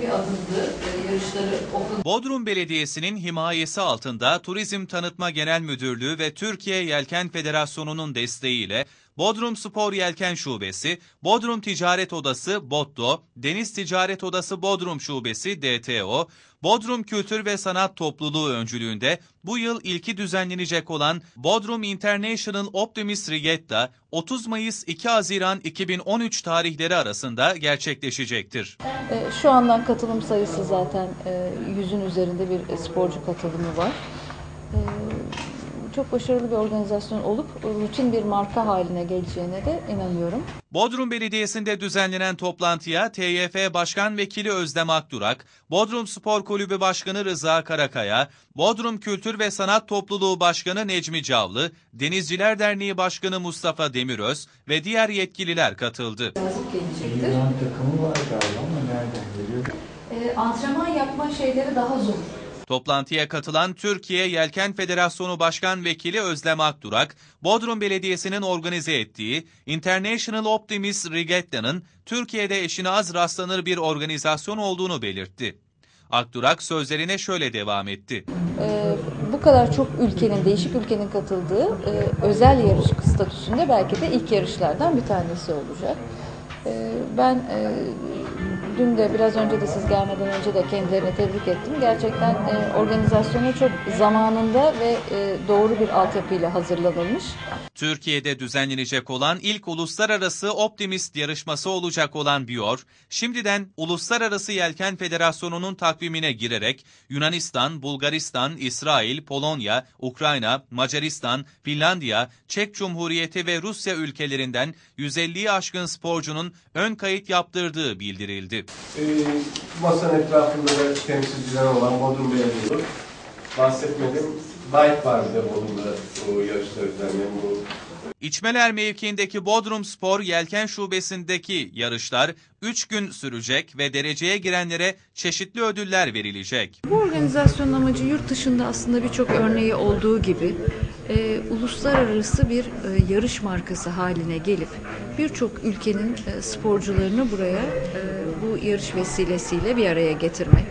bir adımdı. Yarışları okul Bodrum Belediyesi'nin himayesi altında Turizm Tanıtma Genel Müdürlüğü ve Türkiye Yelken Federasyonu'nun desteğiyle Bodrum Spor Yelken Şubesi, Bodrum Ticaret Odası BOTTO, Deniz Ticaret Odası Bodrum Şubesi DTO, Bodrum Kültür ve Sanat Topluluğu öncülüğünde bu yıl ilki düzenlenecek olan Bodrum International Optimist Regatta 30 Mayıs 2 Haziran 2013 tarihleri arasında gerçekleşecektir. E, Şu andan katılım sayısı zaten e, yüzün üzerinde bir sporcu katılımı var. E, Çok başarılı bir organizasyon olup rutin bir marka haline geleceğine de inanıyorum. Bodrum Belediyesi'nde düzenlenen toplantıya TYF Başkan Vekili Özlem Akdurak, Bodrum Spor Kulübü Başkanı Rıza Karakaya, Bodrum Kültür ve Sanat Topluluğu Başkanı Necmi Cavlı, Denizciler Derneği Başkanı Mustafa Demiröz ve diğer yetkililer katıldı. Yazık gelecektir. Yunan takımı var galiba ama nereden geliyor? E, Antrenman yapma şeyleri daha zor. Toplantıya katılan Türkiye Yelken Federasyonu Başkan Vekili Özlem Akdurak, Bodrum Belediyesi'nin organize ettiği International Optimist Regatta'nın Türkiye'de eşine az rastlanır bir organizasyon olduğunu belirtti. Akdurak sözlerine şöyle devam etti. Ee, bu kadar çok ülkenin, değişik ülkenin katıldığı e, özel yarış statüsünde belki de ilk yarışlardan bir tanesi olacak. Ee, ben e, dün de biraz önce de siz gelmeden önce de kendilerini tebrik ettim. Gerçekten e, organizasyonu çok zamanında ve e, doğru bir altyapıyla hazırlanılmış. Türkiye'de düzenlenecek olan ilk uluslararası optimist yarışması olacak olan Bior, şimdiden Uluslararası Yelken Federasyonu'nun takvimine girerek Yunanistan, Bulgaristan, İsrail, Polonya, Ukrayna, Macaristan, Finlandiya, Çek Cumhuriyeti ve Rusya ülkelerinden 150'yi aşkın sporcunun ön kayıt yaptırdığı bildirildi. Ee, masanın etrafında da temsilciler olan Bodrum Belediyesi. Bahsetmedim. Bike var bir de Bodrum'da o yarışlar düzenleyen bu İçmeler mevkiindeki Bodrum Spor Yelken Şubesi'ndeki yarışlar 3 gün sürecek ve dereceye girenlere çeşitli ödüller verilecek. Bu organizasyonun amacı yurt dışında aslında birçok örneği olduğu gibi e, uluslararası bir e, yarış markası haline gelip birçok ülkenin e, sporcularını buraya e, bu yarış vesilesiyle bir araya getirmek.